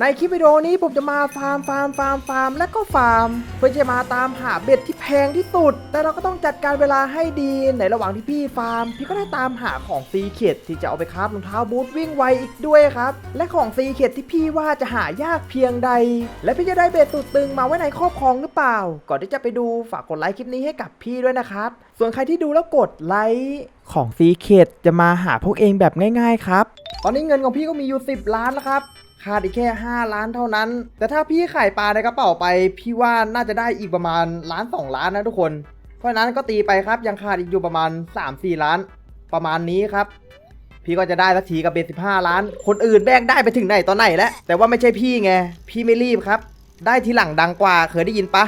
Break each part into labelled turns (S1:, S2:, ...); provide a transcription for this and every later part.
S1: ในคลิปวิดีโอนี้ผมจะมาฟาร์มฟาร์มฟาร์มฟาร์มและก็ฟาร์ม เพื่อจะมาตามหาเบ็ดที่แพงที่สุด แต่เราก็ต้องจัดการเวลาให้ดีในระหว่างที่พี่ฟาร์ม พี่ก็ได้ตามหาของซีเค็ดที่จะเอาไปคราฟรองเท้าบูทวิ่งไวอีกด้วยครับ และของซีเค็ดที่พี่ว่าจะหายากเพียงใด และพี่จะได้เบ็ดสุดตึงมาไว้ในครอบครองหรือเปล่า ก่อนที่จะไปดูฝากกดไลค์คลิปนี้ให้กับพี่ด้วยนะครับ ส่วนใครที่ดูแล้วกดไลค์ของซีเค็ดจะมาหาพวกเองแบบง่าย ๆ ครับ ตอนนี้เงินของพี่ก็มีอยู่ 10 ล้านแล้วครับ ขาดอีกแค่ 5 ล้านเท่านั้น แต่ถ้าพี่ขายปลาในกระเป๋าไป พี่ว่าน่าจะได้อีกประมาณล้าน 2 ล้านนะทุกคน เพราะนั้นก็ตีไปครับยังขาดอีกอยู่ประมาณ 3-4 ล้าน ประมาณนี้ครับ พี่ก็จะได้สักทีกับเบส15ล้าน คนอื่นแบกได้ไปถึงไหนตอนไหนแล้วแต่ว่าไม่ใช่พี่ไงพี่ไม่รีบครับ ได้ทีหลังดังกว่าเคยได้ยินปะ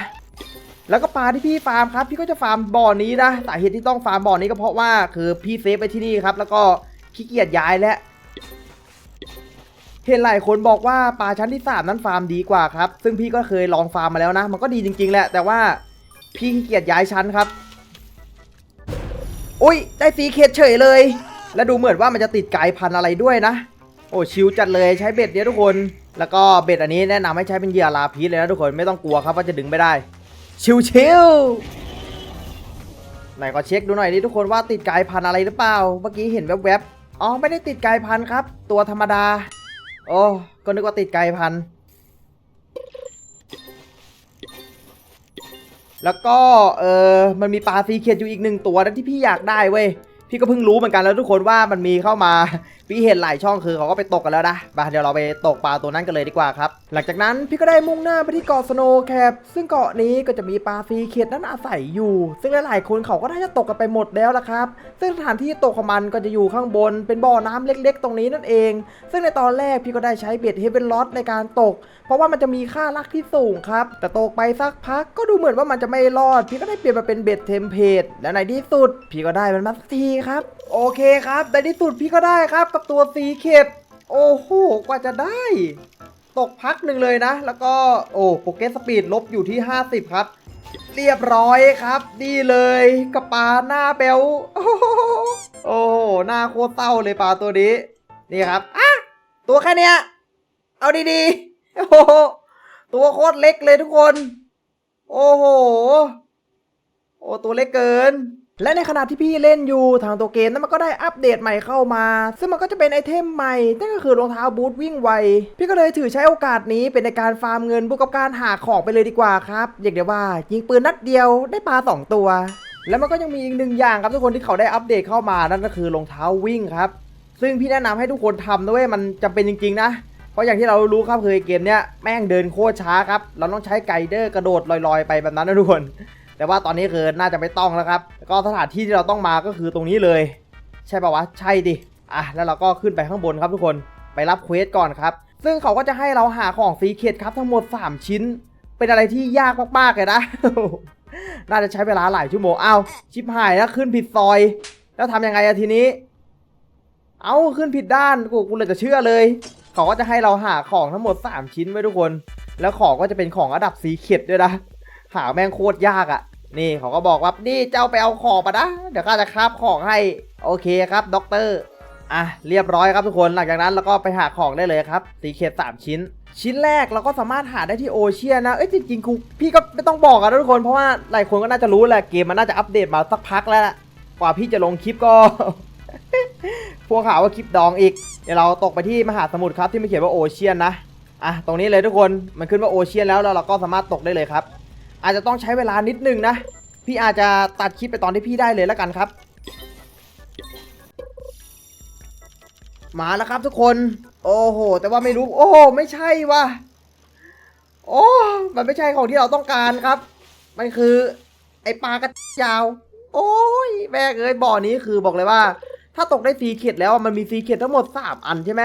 S1: แล้วก็ปลาที่พี่ฟาร์มครับ พี่ก็จะฟาร์มบ่อนี้นะสาเหตุที่ต้องฟาร์มบ่อนี้ก็เพราะว่าคือพี่เซฟไปที่นี่ครับ แล้วก็ขี้เกียจย้ายแล้ว เห็นหลายคนบอกว่าปลาชั้นที่ 3 นั้นฟาร์มดีกว่าครับ ซึ่งพี่ก็เคยลองฟาร์มมาแล้วนะ มันก็ดีจริง ๆ แหละ แต่ว่าพี่ขี้เกียจย้ายชั้นครับ อุ้ยได้สีเขตเฉยเลย และดูเหมือนว่ามันจะติดไก่พันธุ์อะไรด้วยนะ โอ้ชิวจัดเลยใช้เบ็ดเนี้ยทุกคน แล้วก็เบ็ดอันนี้แนะนำให้ใช้เป็นเหยื่อลาพีชเลยนะทุกคนไม่ต้องกลัวครับว่าจะดึงไม่ได้ ชิวชิวๆไหนก็เช็คดูหน่อยดิทุกคนว่าติดไก่พันธุ์อะไรหรือเปล่า เมื่อกี้เห็นแวบๆอ๋อไม่ได้ติดไก่พันธุ์ครับ ตัวธรรมดา โอ้ก็นึกว่าติดไก่พันธุ์แล้วก็เออมันมีปลาซีเคียดอยู่อีกหนึ่งตัวนะที่พี่อยากได้เว้ย พี่ก็เพิ่งรู้เหมือนกันแล้วทุกคนว่ามันมีเข้ามา พี่เห็นหลายช่องคือเขาก็ไปตกกันแล้วนะมาเดี๋ยวเราไปตกปลาตัวนั้นกันเลยดีกว่าครับ หลังจากนั้นพี่ก็ได้มุ่งหน้าไปที่เกาะสโนว์แคปซึ่งเกาะนี้ก็จะมีปลาซีเคียดนั้นอาศัยอยู่ ซึ่งหลายๆคนเขาก็น่าจะตกกันไปหมดแล้วละครับ ซึ่งสถานที่ตกของมันก็จะอยู่ข้างบนเป็นบ่อน้ำเล็ก ๆ ตรงนี้นั่นเอง ซึ่งในตอนแรกพี่ก็ได้ใช้เบ็ดเฮเวนลอตในการตก เพราะว่ามันจะมีค่ารักที่สูงครับ แต่ตกไปสักพักก็ดูเหมือนว่ามันจะไม่รอด พี่ก็ได้เปลี่ยนมาเป็นเบ็ดเทมเพลตและในที่สุด พี่ก็ได้มันมาสักทีครับ โอเคครับในที่สุดพี่ก็ได้ครับกับตัวสีเข็ดโอ้โหกว่าจะได้ ตกพักหนึ่งเลยนะ แล้วก็โอ้โปเกสปีดลบอยู่ที่ 50 ครับ เรียบร้อยครับดีเลยกับปาหน้าเบลโอ้โหโอ้โหหน้าโคตรเศร้าเลยปลาตัวนี้ นี่ครับอะตัวแค่เนี้ยเอาดีๆโอ้โหตัวโคตรเล็กเลยทุกคน โอ้โห โอ้ตัวเล็กเกิน และในขณะที่พี่เล่นอยู่ทางตัวเกมนั้นมันก็ได้อัปเดตใหม่เข้ามา ซึ่งมันก็จะเป็นไอเทมใหม่นั่นก็คือรองเท้าบูทวิ่งไว พี่ก็เลยถือใช้โอกาสนี้เป็นในการฟาร์มเงินบวกกับการหาของไปเลยดีกว่าครับอยากเดียวว่า ยิงปืนนัดเดียวได้ปลาสองตัว แล้วมันก็ยังมีอีกหนึ่งอย่างครับทุกคนที่เขาได้อัปเดตเข้ามานั่นก็คือรองเท้าวิ่งครับ ซึ่งพี่แนะนำให้ทุกคนทำด้วยมันจำเป็นจริงๆนะเพราะอย่างที่เรารู้ครับเคยเกมเนี้ยแม่งเดินโคตรช้าครับเราต้องใช้ไกเดอร์กระโดดลอยๆ ไปแบบนั้นนะทุกคน แต่ว่าตอนนี้คือน่าจะไม่ต้องแล้วครับแล้วก็สถานที่ที่เราต้องมาก็คือตรงนี้เลย ใช่ป่าวะใช่ดิอะแล้วเราก็ขึ้นไปข้างบนครับทุกคนไปรับเควสก่อนครับ ซึ่งเขาก็จะให้เราหาของซีเคดครับทั้งหมด 3 ชิ้น เป็นอะไรที่ยากมากๆเลยนะ น่าจะใช้เวลาหลายชั่วโมงอ้าวชิบหายแล้วขึ้นผิดซอย แล้วทำยังไงอะทีนี้ เอาขึ้นผิดด้านกูกูเลยจะเชื่อเลย เขาก็จะให้เราหาของทั้งหมด 3 ชิ้นไว้ทุกคน แล้วของก็จะเป็นของระดับสีเข็ดด้วยนะหาแม่งโคตรยากอะ่ะ นี่เขาก็บอกว่านี่เจ้าไปเอาของมานะ เดี๋ยวข้าจะคราบของให้ โอเคครับด็อกเตอร์อะเรียบร้อยครับทุกคนหลังจากนั้นเราก็ไปหาของได้เลยครับสีเข็ดสามชิ้น ชิ้นแรกเราก็สามารถหาได้ที่โอเชียนนะ เอ้ยจริงๆครูพี่ก็ไม่ต้องบอกอะนทุกคนเพราะว่าหลายคนก็น่าจะรู้แหละเกมมันน่าจะอัปเดตมาสักพักแล้วกว่าพี่จะลงคลิปก็ พวกข่าวว่าคลิปดองอีก เดี๋ยวเราตกไปที่มหาสมุทรครับที่มันเขียนว่าโอเชียนนะอะตรงนี้เลยทุกคนมันขึ้นว่าโอเชียนแล้วแล้วเราก็สามารถตกได้เลยครับ อาจจะต้องใช้เวลานิดนึงนะ พี่อาจจะตัดคลิปไปตอนที่พี่ได้เลยแล้วกันครับ มาแล้วครับทุกคน โอ้โห แต่ว่าไม่รู้ โอ้โห ไม่ใช่ว่ะ โอ้ มันไม่ใช่ของที่เราต้องการครับ มันคือ ไอปลากระยาว โอ้ยแม่เอ้ยบ่อนี้คือบอกเลยว่า ถ้าตกได้ซีเข็ดแล้วมันมีซีเข็ดทั้งหมด 3 อันใช่ไหม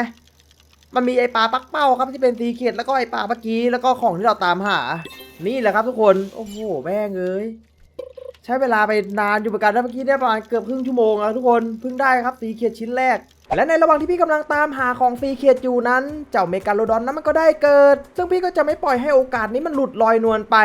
S1: มันมีไอปลาปักเป้าครับที่เป็นซีเข็ดแล้วก็ไอปลาเมื่อกี้แล้วก็ของที่เราตามหา นี่แหละครับทุกคนโอ้โหแม่งเอ้ยใช้เวลาไปนานอยู่เหมือนกันนะเมื่อกี้เนี่ยประมาณเกือบครึ่งชั่วโมงแล้วทุกคนเพิ่งได้ครับซีเคียชิ้นแรก และในระหว่างที่พี่กำลังตามหาของซีเคียดอยู่นั้น เจ้าเมกาโลดอนนั้นมันก็ได้เกิด ซึ่งพี่ก็จะไม่ปล่อยให้โอกาสนี้มันหลุดลอยนวลไป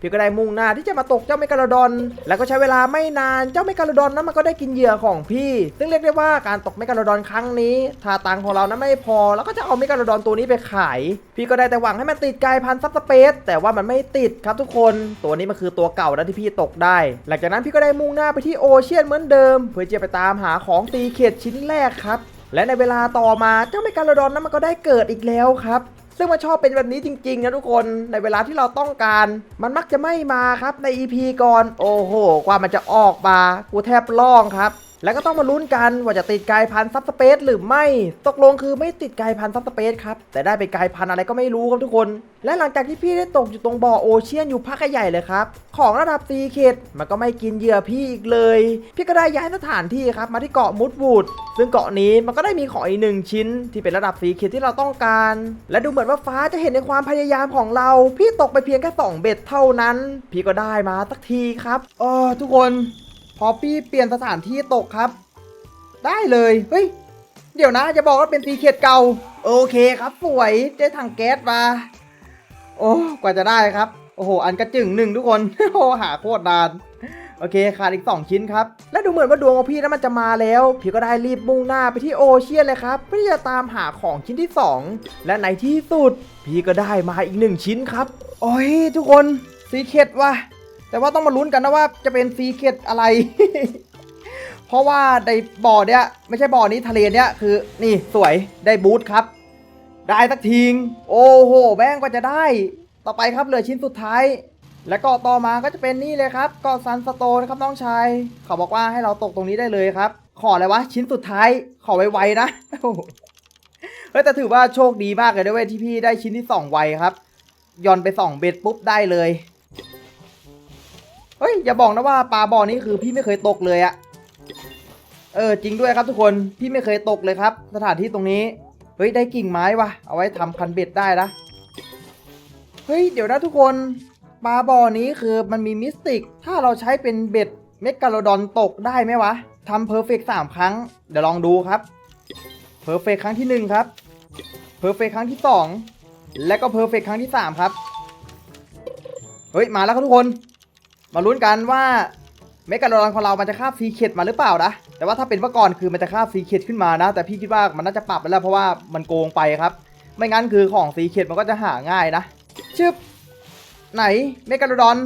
S1: พี่ก็ได้มุ่งหน้าที่จะมาตกเจ้าเมกาโลดอน แล้วก็ใช้เวลาไม่นานเจ้าเมกาโลดอนนั้นมันก็ได้กินเหยื่อของพี่ ซึ่งเรียกได้ว่าการตกเมกาโลดอนครั้งนี้ถ้าตังของเรานั้นไม่พอแล้วก็จะเอาเมกาโลดอนตัวนี้ไปขาย พี่ก็ได้แต่หวังให้มันติดกายพันธุ์ซับสเปซแต่ว่ามันไม่ติดครับทุกคนตัวนี้มันคือตัวเก่าแล้วที่พี่ตกได้ หลังจากนั้นพี่ก็ได้มุ่งหน้าไปที่โอเชียนเหมือนเดิม เพื่อจะไปตามหาของตีเขตชิ้นแรกครับและในเวลาต่อมาเจ้าเมกาโลดอนนั้นมันก็ได้เกิดอีกแล้วครับ ซึ่งมันชอบเป็นแบบนี้จริงๆนะทุกคนในเวลาที่เราต้องการ มันมักจะไม่มาครับใน EP ก่อน โอ้โห กว่ามันจะออกมา กูแทบร้องครับ แล้วก็ต้องมาลุ้นกันว่าจะติดกายพันซับสเปซหรือไม่ ตกลงคือไม่ติดกายพันซับสเปซครับ แต่ได้เป็นกายพันอะไรก็ไม่รู้ครับทุกคน และหลังจากที่พี่ได้ตกอยู่ตรงบ่อโอเชียนอยู่พักใหญ่เลยครับ ของระดับซีเคดมันก็ไม่กินเหยื่อพี่อีกเลย พี่ก็ได้ย้ายสถานที่ครับมาที่เกาะมุดวูดซึ่งเกาะนี้มันก็ได้มีของอีกหนึ่งชิ้น ที่เป็นระดับซีเคดที่เราต้องการ และดูเหมือนว่าฟ้าจะเห็นในความพยายามของเรา พี่ตกไปเพียงแค่สองเบ็ดเท่านั้น พี่ก็ได้มาสักทีครับเออทุกคน พอพี่เปลี่ยนสถานที่ตกครับ ได้เลย เฮ้ย เดี๋ยวนะจะบอกว่าเป็นซีเคดเก่า โอเคครับสวยได้ถังแก๊สมา โอ้กว่าจะได้ครับ โอ้โห อันกระจึงหนึ่งทุกคน โอ้หาโคตรนานโอเคขาดอีก 2 ชิ้นครับ และดูเหมือนว่าดวงของพี่นั้นมันจะมาแล้ว พี่ก็ได้รีบมุ่งหน้าไปที่โอเชียนเลยครับเพื่อที่จะตามหาของชิ้นที่ 2 และในที่สุด พี่ก็ได้มาอีก 1 ชิ้นครับ โอ้ยทุกคนซีเคดว่ะ แต่ว่าต้องมาลุ้นกันนะว่าจะเป็นซีเคดอะไร เพราะว่าในบ่อเนี้ยไม่ใช่บ่อนี้ทะเลเนี้ยคือนี่สวยได้บูทครับ ได้สักทีงโอ้โหแม่งกว่าจะได้ ต่อไปครับเหลือชิ้นสุดท้าย แล้วก็ต่อมาก็จะเป็นนี่เลยครับเกาะซันสโตนครับน้องชายเขาบอกว่าให้เราตกตรงนี้ได้เลยครับ ขออะไรวะชิ้นสุดท้าย ขอไวๆนะเฮ้ยแต่ถือว่าโชคดีมากเลยด้วยเวยที่พี่ได้ชิ้นที่สองไวครับย่อนไปสองเบ็ดปุ๊บได้เลย เฮ้ยอย่าบอกนะว่าปลาบ่อนี้คือพี่ไม่เคยตกเลยอะเออจริงด้วยครับทุกคนพี่ไม่เคยตกเลยครับ สถานที่ตรงนี้เฮ้ยได้กิ่งไม้วะเอาไว้ทำคันเบ็ดได้นะเฮ้ยเดี๋ยวนะทุกคนปลาบ่อนี้คือมันมีมิสติก ถ้าเราใช้เป็นเบ็ดเมกาโลดอนตกได้ไหมวะทำเพอร์เฟกสามครั้ง เดี๋ยวลองดูครับเพอร์เฟกครั้งที่หนึ่งครับเพอร์เฟกครั้งที่สองและก็เพอร์เฟกครั้งที่สามครับ เฮ้ย มาแล้วครับทุกคน มาลุ้นกันว่าเมกาโลดอนของเรา มันจะคาบซีเคดมาหรือเปล่านะ แต่ว่าถ้าเป็นเมื่อก่อนคือมันจะคาบซีเคดขึ้นมานะ แต่พี่คิดว่ามันน่าจะปรับไปแล้วเพราะว่ามันโกงไปครับ ไม่งั้นคือของซีเคดมันก็จะหาง่ายนะ ชึบ ไหนเมกาโลดอน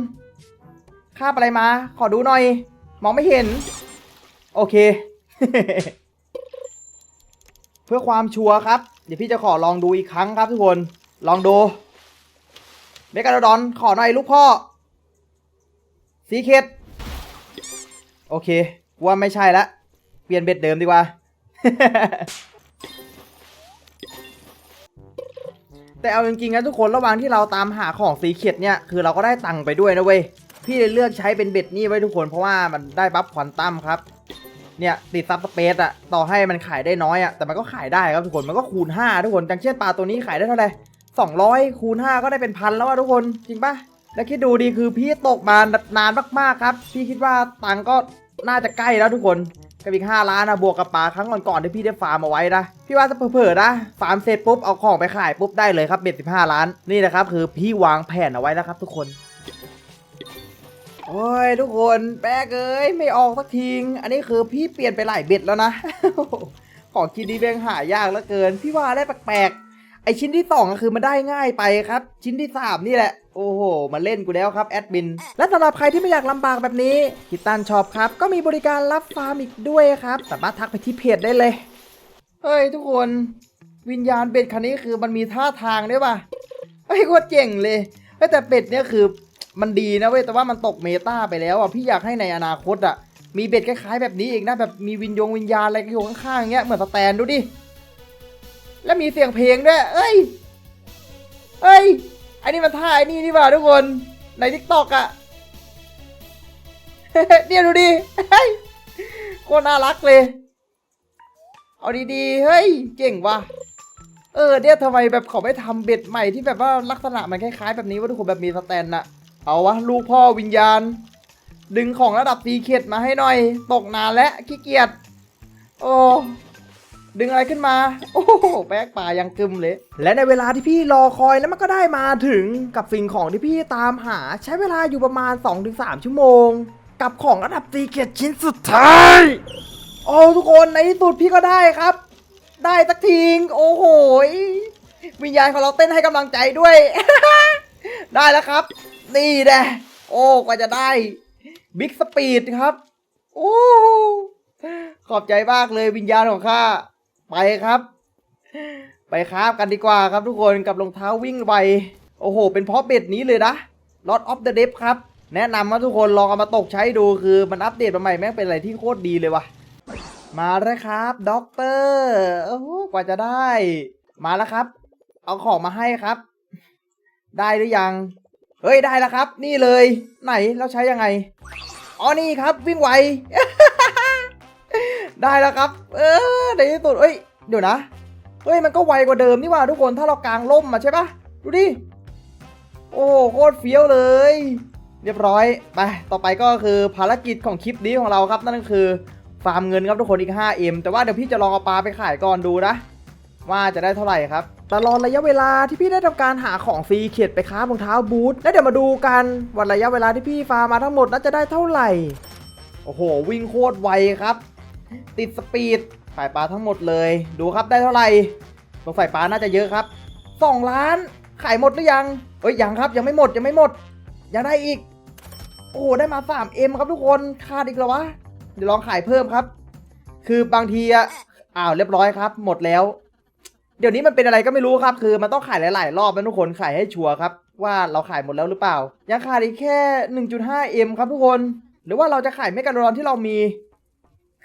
S1: คาอะไรมา ขอดูหน่อย มองไม่เห็น โอเค เพื่อความชัวร์ครับ เดี๋ยวพี่จะขอลองดูอีกครั้งครับทุกคน ลองดู เมกาโลดอนขอหน่อยลูกพ่อ ซีเคดโอเคกูว่าไม่ใช่ละ เปลี่ยนเบ็ดเดิมดีกว่า แต่เอาจริงๆนะทุกคนระหว่างที่เราตามหาของซีเคดเนี่ย คือเราก็ได้ตังค์ไปด้วยนะเว้ย พี่เลยเลือกใช้เป็นเบ็ดนี่ไว้ทุกคนเพราะว่ามันได้บัฟควอนตัมครับ เนี่ยติดซับสเปซอะต่อให้มันขายได้น้อยอะแต่มันก็ขายได้ครับทุกคนมันก็คูณ 5 ทุกคนจังเช่นปลาตัวนี้ขายได้เท่าไหร่200คูณ5ก็ได้เป็นพันแล้วอะทุกคนจริงปะ แล้วคิดดูดีคือพี่ตกมานานมากๆครับ พี่คิดว่าตังก็น่าจะใกล้แล้วทุกคนกับอีก5ล้านนะบวกกับปลาครั้งก่อนๆที่พี่ได้ฟาร์มเอาไว้นะพี่ว่าจะเผลอๆนะฟาร์มเสร็จปุ๊บเอาของไปขายปุ๊บได้เลยครับเบ็ด15ล้านนี่นะครับคือพี่วางแผนเอาไว้นะครับ ทุกคนโอ้ยทุกคนแป๊กเอ้ยไม่ออกสักทีงอันนี้คือพี่เปลี่ยนไปหลายเบ็ดแล้วนะของชิ้นนี้เบงหายากเหลือเกิน พี่ว่าได้แปลกๆ ไอชิ้นที่สองก็คือมันได้ง่ายไปครับ ชิ้นที่สามนี่แหละ โอ้โห มาเล่นกูแล้วครับแอดมิน และสำหรับใครที่ไม่อยากลำบากแบบนี้คิตันช็อปครับ ก็มีบริการรับฟาร์มอีกด้วยครับ สามารถทักไปที่เพจได้เลย เฮ้ย ทุกคนวิญญาณเบ็ดคันนี้คือมันมีท่าทางด้วยป่ะเฮ้ยโคตรเจ๋งเลยเฮ้ยแต่เป็ดเนี่ยคือมันดีนะเว้ยแต่ว่ามันตกเมตาไปแล้วอะพี่อยากให้ในอนาคตอะมีเบ็ดคล้ายๆแบบนี้อีกนะแบบมีวิญญงวิญญาณอะไรอยู่ข้างๆอย่างเงี้ยเหมือนสแตนดูดิ แล้วมีเสียงเพลงด้วย เอ้ย เอ้ยอ้นี่มันท่าไอ้นี่นี่ว่าทุกคน ในทิกตอกอะเนี่ยดูดิเฮ้ยโคตรน่ารักเลย เอาดีๆ เฮ้ย เก่งว่ะ เออ เนี่ยทำไมแบบเขาไม่ทำเบ็ดใหม่ที่แบบว่าลักษณะมันคล้ายๆ แบบนี้ว่าทุกคนแบบมีสแตนน่ะเอาวะ ลูกพ่อวิญญาณ ดึงของระดับตีเข็ดมาให้หน่อย ตกนานแล้วขี้เกียจ โอ้ ดึงอะไรขึ้นมา โอ้โหแป๊กป่ายังกึมเลย และในเวลาที่พี่รอคอยแล้วมันก็ได้มาถึงกับสิ่งของที่พี่ตามหาใช้เวลาอยู่ประมาณ 2-3 ชั่วโมง กับของระดับซีเกียรชิ้นสุดท้าย โอ้ทุกคนในที่สุดพี่ก็ได้ครับ ได้สักทีงโอ้โหวิญญาณของเราเต้นให้กำลังใจด้วย ได้แล้วครับ นี่แน่โอ้กว่าจะได้บิ๊กสปีดครับ โอ้ขอบใจมากเลยวิญญาณของข้า ไปครับ ไปครับกันดีกว่าครับทุกคนกับรองเท้าวิ่งไวโอ้โห เป็นเพราะเบ็ดนี้เลยนะ Lord of the Deep ครับ แนะนำว่าทุกคนลองเอามาตกใช้ดูคือมันอัปเดตมาใหม่แม่งเป็นอะไรที่โคตรดีเลยว่ะ มาแล้วครับด็อกเตอร์โอ้โหกว่าจะได้ มาแล้วครับ เอาของมาให้ครับ ได้หรือยัง เฮ้ยได้แล้วครับ นี่เลย ไหนแล้วใช้ยังไงอ๋อนี่ครับวิ่งไว ได้แล้วครับ เออในที่สุดเอ้ย เดี๋ยวนะ เฮ้ย มันก็ไวกว่าเดิมนี่ว่าทุกคน ถ้าเรากางล่มมาใช่ปะดูดิ โอ้โหโคตรเฟี้ยวเลย เรียบร้อย ไป ต่อไปก็คือภารกิจของคลิปนี้ของเราครับ นั่นก็คือฟาร์มเงินครับทุกคนอีก 5M แต่ว่าเดี๋ยวพี่จะลองเอาปลาไปขายก่อนดูนะ ว่าจะได้เท่าไหร่ครับตลอดระยะเวลาที่พี่ได้ทำการหาของฟรีเขียดไปค้ารองเท้าบูทแล้วเดี๋ยวมาดูกันว่าระยะเวลาที่พี่ฟาร์มมาทั้งหมดน่าจะได้เท่าไหร่ โอ้โห วิ่งโคตรไวครับ ติดสปีดขายปลาทั้งหมดเลย ดูครับได้เท่าไหร่สงสัยปลาน่าจะเยอะครับ2ล้าน ขายหมดหรือยังเอ้ยยังครับยังไม่หมดยังไม่หมดยังได้อีก โอ้โหได้มา 3M ครับทุกคนขาดอีกแล้ววะเดี๋ยวลองขายเพิ่มครับ คือบางทีอะอ้าวเรียบร้อยครับ หมดแล้ว เดี๋ยวนี้มันเป็นอะไรก็ไม่รู้ครับ คือมันต้องขายหลาย ๆ รอบนะทุกคนขายให้ชัวร์ครับ ว่าเราขายหมดแล้วหรือเปล่า ยังขาดอีกแค่ 1.5M ครับทุกคน หรือว่าเราจะขายเมกะโดรอนที่เรามี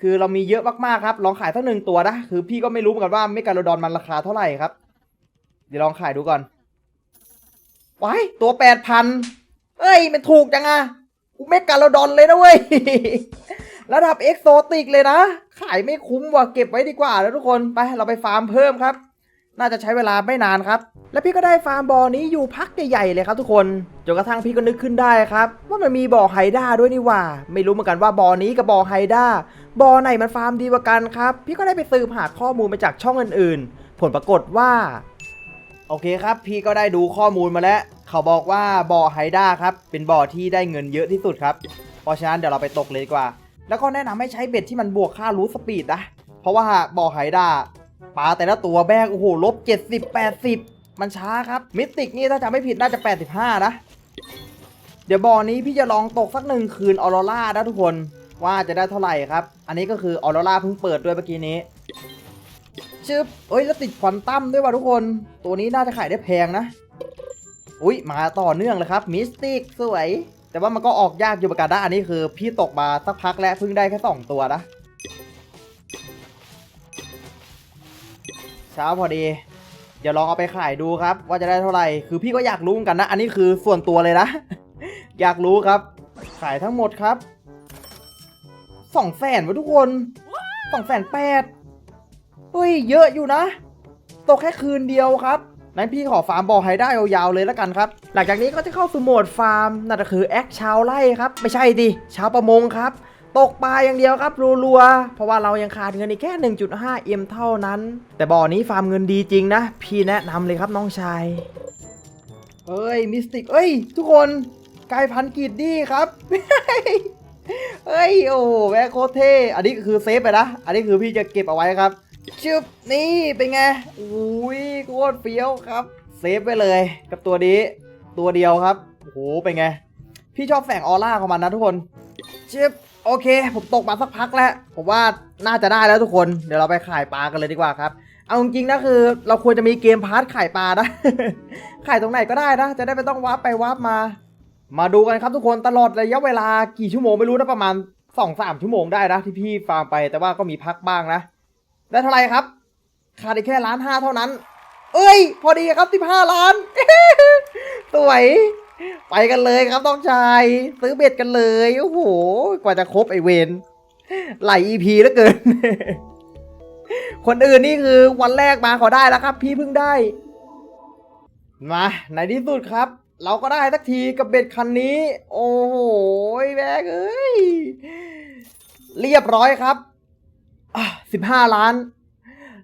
S1: คือเรามีเยอะมากๆครับ ลองขายสักหนึ่งตัวนะ คือพี่ก็ไม่รู้เหมือนกันว่าเมกะโลดอนมันราคาเท่าไหร่ครับ เดี๋ยวลองขายดูก่อนว้ายตัวแปดพันเอ้ย มันถูกจังอะกูเมกะโลดอนเลยนะเว้ย ระดับเอ็กโซติกเลยนะ ขายไม่คุ้มว่ะ เก็บไว้ดีกว่าแล้วทุกคน ไป เราไปฟาร์มเพิ่มครับ น่าจะใช้เวลาไม่นานครับ และพี่ก็ได้ฟาร์มบ่อนี้อยู่พักใหญ่ๆเลยครับทุกคน จนกระทั่งพี่ก็นึกขึ้นได้ครับ ว่ามันมีบ่อไฮด้าด้วยนี่ว่า ไม่รู้เหมือนกันว่าบ่อนี้กับบ่อไฮด้า บ่อไหนมันฟาร์มดีกว่ากันครับ พี่ก็ได้ไปสืบหาข้อมูลมาจากช่องอื่นๆ ผลปรากฏว่า โอเคครับ พี่ก็ได้ดูข้อมูลมาแล้ว เขาบอกว่าบ่อไฮด้าครับ เป็นบ่อที่ได้เงินเยอะที่สุดครับ เพราะฉะนั้นเดี๋ยวเราไปตกเลยดีกว่า แล้วก็แนะนำให้ใช้เบ็ดที่มันบวกค่ารูทสปีดนะ เพราะว่าบ่อไฮด้าปลาแต่ละตัวแบกโอ้โหลบ70 80 มันช้าครับ มิติกนี่ถ้าจำไม่ผิดน่าจะ 85 นะ เดี๋ยวบ่อนี้พี่จะลองตกสักหนึ่งคืนออโรรานะทุกคน ว่าจะได้เท่าไหร่ครับ อันนี้ก็คือออโรราเพิ่งเปิดด้วยเมื่อกี้นี้ชึบเอ้ยแล้วติดควอนตัมด้วยว่ะทุกคน ตัวนี้น่าจะขายได้แพงนะ อุ้ยมาต่อเนื่องเลยครับมิสติกสวย แต่ว่ามันก็ออกยากอยู่เหมือนกันนะอันนี้คือ พี่ตกมาสักพักแล้วเพิ่งได้แค่สองตัวนะเช้าพอดีเดี๋ยวลองเอาไปขายดูครับ ว่าจะได้เท่าไหร่ คือพี่ก็อยากรู้เหมือนกันนะ อันนี้คือส่วนตัวเลยนะ อยากรู้ครับ ขายทั้งหมดครับ สองแสนวะทุกคนสองแสนแปดเฮ้ยเยอะอยู่นะตกแค่คืนเดียวครับนั้นพี่ขอฟาร์มบ่อไฮได้ยาวๆเลยแล้วกันครับ หลังจากนี้ก็จะเข้าสู่โหมดฟาร์มนั่นก็คือแอคชาวไล่ครับ ไม่ใช่ดิ ชาวประมงครับ ตกปลาอย่างเดียวครับรัวๆ เพราะว่าเรายังขาดเงินอีกแค่ 1.5M เท่านั้น แต่บ่อนี้ฟาร์มเงินดีจริงนะ พี่แนะนำเลยครับน้องชายเฮ้ยมิสติก เอ้ย ทุกคนกลายพันธุ์กรีดดี้ครับ เฮ้ยโอ้แวะโคตรเท่ อันนี้คือเซฟไปนะ อันนี้คือพี่จะเก็บเอาไว้ครับชึบนี่เป็นไงอุ้ยโคตรเฟี้ยวครับ เซฟไปเลย กับตัวนี้ ตัวเดียวครับโอ้โหเป็นไง พี่ชอบแสงออร่าของมันนะทุกคนชึบโอเค ผมตกมาสักพักแล้ว ผมว่าน่าจะได้แล้วทุกคน เดี๋ยวเราไปขายปลากันเลยดีกว่าครับ เอาจริงๆนะคือ เราควรจะมีเกมพาร์ทขายปลานะ ขายตรงไหนก็ได้นะ จะได้ไม่ต้องวาร์ปไปวาร์ปมา มาดูกันครับทุกคนตลอดระยะเวลากี่ชั่วโมงไม่รู้นะประมาณ2องสามชั่วโมงได้นะที่พี่ฟาร์มไปแต่ว่าก็มีพักบ้างนะ ได้เท่าไหร่ครับ ขาดอีกแค่ล้านห้าเท่านั้น เอ้ย พอดีครับสิบห้าล้านสวยไปกันเลยครับต้องชาย ซื้อเบ็ดกันเลยโอ้โหกว่าจะครบไอเวนไหลอีพีแล้วเกิน คนอื่นนี่คือวันแรกมาขอได้แล้วครับ พี่เพิ่งได้ มาในที่สุดครับ เราก็ได้สักทีกับเบ็ดคันนี้ โอ้โหแบกเอ้ย เรียบร้อยครับสิบห้าล้าน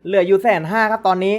S1: เหลืออยู่แสนห้าครับตอนนี้